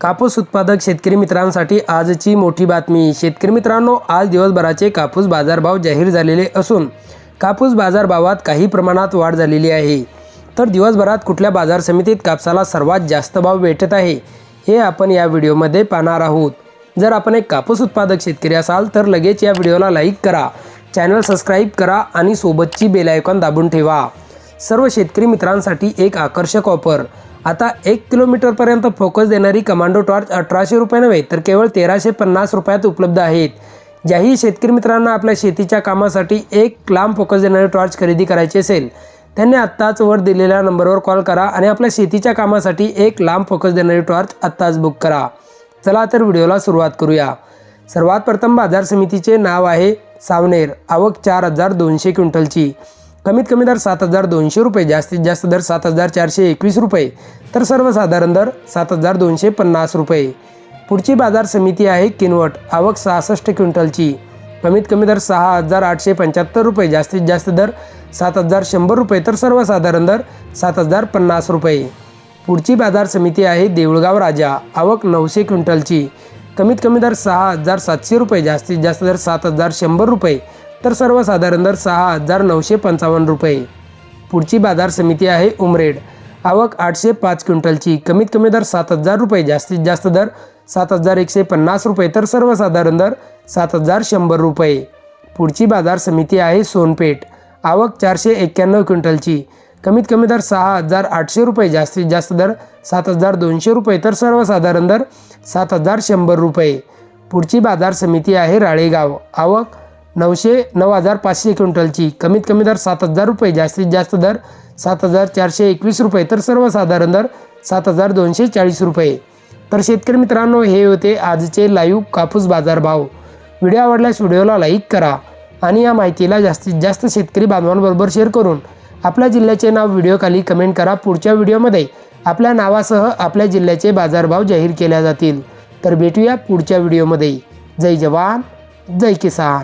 कापूस उत्पादक शेतकरी मित्रांसाठी आजची मोठी बातमी. शेतकरी मित्रांनो आज दिवसभराचे कापूस बाजारभाव जाहीर झालेले असून कापूस बाजारभावात काही प्रमाणात वाढ झालेली आहे. तर दिवसभरात कुठल्या बाजार समितीत कापसाला सर्वात जास्त भाव भेटत आहे हे आपण या व्हिडिओमध्ये पाहणार आहोत. जर आपण एक कापूस उत्पादक शेतकरी असाल तर लगेच या व्हिडिओला लाईक करा चॅनल सबस्क्राईब करा आणि सोबतची बेल आयकॉन दाबून ठेवा. सर्व शेतकरी मित्रांसाठी एक आकर्षक ऑफर आता एक किलोमीटरपर्यंत फोकस देणारी कमांडो टॉर्च अठराशे रुपये नव्हे तर केवळ तेराशे पन्नास रुपयात उपलब्ध आहेत. ज्याही शेतकरी मित्रांना आपल्या शेतीच्या कामासाठी एक लांब फोकस देणारी टॉर्च खरेदी करायची असेल त्यांनी आत्ताच वर दिलेल्या नंबरवर कॉल करा आणि आपल्या शेतीच्या कामासाठी एक लांब फोकस देणारी टॉर्च आत्ताच बुक करा. चला तर व्हिडिओला सुरुवात करूया. सर्वात प्रथम बाजार समितीचे नाव आहे सावनेर आवक चार हजार दोनशे क्विंटलची. कमीत कमी दर सात हजार दोनशे रुपये जास्तीत जास्त दर सात हजार चारशे एकवीस रुपये. तर सर्वसाधारण दर सात हजार दोनशे पन्नास रुपये. पुढची बाजार समिती आहे किनवट आवक सहासष्ट क्विंटलची. कमीत कमी दर सहा हजार आठशे पंच्याहत्तर रुपये जास्तीत जास्त दर सात हजार शंभर रुपये तर सर्वसाधारण दर सात हजार पन्नास रुपये. पुढची बाजार समिती आहे देऊळगाव राजा आवक नऊशे क्विंटलची. कमीत कमी दर सहा हजार सातशे रुपये जास्तीत जास्त दर सात हजार शंभर रुपये. तर सर्वसाधारण दर सहा हजार नऊशे पंचावन्न रुपये. पुढची बाजार समिती आहे उमरेड. आवक आठशे पाच क्विंटलची. कमीत कमी दर सात हजार रुपये. जास्तीत जास्त दर सात हजार एकशे पन्नास रुपये. तर सर्वसाधारण दर सात हजार शंभर रुपये. पुढची बाजार समिती आहे सोनपेठ. आवक चारशे एक्क्याण्णव क्विंटलची. कमीत कमी दर सहा हजार आठशे रुपये. जास्तीत जास्त दर सात हजार दोनशे रुपये. तर सर्वसाधारण दर सात हजार शंभर रुपये. पुढची बाजार समिती आहे राळेगाव. आवक नऊशे नऊ हजार पाचशे क्विंटलची. कमीत कमी दर सात हजार रुपये जास्तीत जास्त दर सात हजार चारशे एकवीस रुपये तर सर्वसाधारण दर सात हजार दोनशे चाळीस रुपये. तर शेतकरी मित्रांनो हे होते आजचे लाईव्ह कापूस बाजारभाव. व्हिडिओ आवडल्यास व्हिडिओला लाईक करा आणि या माहितीला जास्तीत जास्त शेतकरी बांधवांबरोबर शेअर करून आपल्या जिल्ह्याचे नाव व्हिडिओखाली कमेंट करा. पुढच्या व्हिडिओमध्ये आपल्या नावासह आपल्या जिल्ह्याचे बाजारभाव जाहीर केल्या जातील. तर भेटूया पुढच्या व्हिडिओमध्ये जय जवान जय किसान.